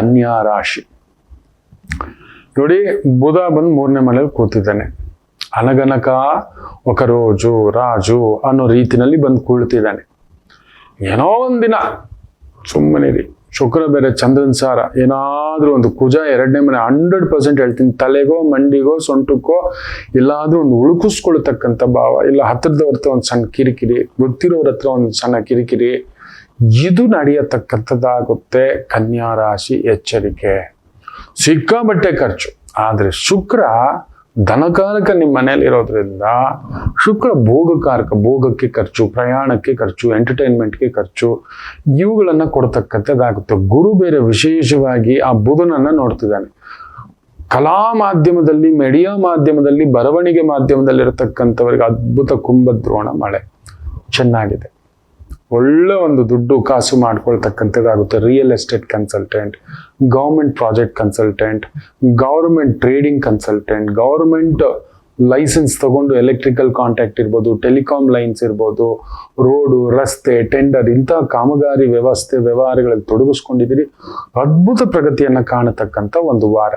ಕನ್ಯಾ ರಾಶಿ ನೋಡಿ, ಬುಧ ಬಂದು ಮೂರನೇ ಮನೆಯಲ್ಲಿ ಕೂತಿದ್ದಾನೆ. ಅನಗನಕ ఒక ರೋಜು ರಾಜು ಅನ್ನೋ ರೀತಿನಲ್ಲಿ ಬಂದು ಕೂಳ್ತಿದ್ದಾನೆ. ಏನೋ ಒಂದಿನ ಸುಮ್ಮನಿರಿ ಶುಕ್ರ ಬೇರೆ, ಚಂದ್ರನ್ ಸಾರ, ಏನಾದ್ರೂ ಒಂದು ಕುಜ, ಎರಡನೇ ಮನೆ ಹಂಡ್ರೆಡ್ ಪರ್ಸೆಂಟ್ ಹೇಳ್ತೀನಿ. ತಲೆಗೋ, ಮಂಡಿಗೋ, ಸೊಂಟಕ್ಕೋ, ಎಲ್ಲಾದ್ರೂ ಒಂದು ಉಳುಕಿಸ್ಕೊಳ್ತಕ್ಕಂಥ ಭಾವ. ಇಲ್ಲ ಹತ್ರದವ್ರ ಹತ್ರ ಒಂದು ಸಣ್ಣ ಕಿರಿಕಿರಿ ಗೊತ್ತಿರೋರ ಹತ್ರ ಒಂದು ಸಣ್ಣ ಕಿರಿಕಿರಿ. ಇದು ನಡೆಯತಕ್ಕಂಥದ್ದಾಗುತ್ತೆ ಕನ್ಯಾ ರಾಶಿ ಎಚ್ಚರಿಕೆ ಸಿಕ್ಕಾಬಟ್ಟೆ ಖರ್ಚು. ಆದ್ರೆ ಶುಕ್ರ ಧನಕಾರಕ ನಿಮ್ಮ ಮನೇಲಿ ಇರೋದ್ರಿಂದ ಶುಕ್ರ ಭೋಗಕಾರಕ, ಭೋಗಕ್ಕೆ ಖರ್ಚು, ಪ್ರಯಾಣಕ್ಕೆ ಖರ್ಚು ಎಂಟರ್ಟೈನ್ಮೆಂಟ್ಗೆ ಖರ್ಚು, ಇವುಗಳನ್ನ ಕೊಡ್ತಕ್ಕಂಥದ್ದಾಗುತ್ತೆ. ಗುರು ಬೇರೆ ವಿಶೇಷವಾಗಿ ಆ ಬುಧನನ್ನ ನೋಡ್ತಿದ್ದಾನೆ. ಕಲಾ ಮಾಧ್ಯಮದಲ್ಲಿ, ಮೆಡಿಯಾ ಮಾಧ್ಯಮದಲ್ಲಿ, ಬರವಣಿಗೆ ಮಾಧ್ಯಮದಲ್ಲಿ ಇರತಕ್ಕಂಥವರಿಗೆ ಅದ್ಭುತ ಕುಂಭದ್ರೋಣ ಮಳೆ. ಚೆನ್ನಾಗಿದೆ. ಒಳ್ಳೆ ಒಂದು ದುಡ್ಡು ಕಾಸು ಮಾಡ್ಕೊಳ್ತಕ್ಕಂಥದ್ದಾಗುತ್ತೆ. Real estate consultant government project consultant government trading consultant government license ತಗೊಂಡು ಎಲೆಕ್ಟ್ರಿಕಲ್ ಕಾಂಟ್ಯಾಕ್ಟ್ ಇರ್ಬೋದು ಟೆಲಿಕಾಮ್ ಲೈನ್ಸ್ ಇರ್ಬೋದು ರೋಡು ರಸ್ತೆ ಟೆಂಡರ್ ಇಂಥ ಕಾಮಗಾರಿ ವ್ಯವಸ್ಥೆ ವ್ಯವಹಾರಗಳಲ್ಲಿ ತೊಡಗಿಸ್ಕೊಂಡಿದ್ದೀರಿ. ಅದ್ಭುತ ಪ್ರಗತಿಯನ್ನು ಕಾಣತಕ್ಕಂಥ ಒಂದು ವಾರ.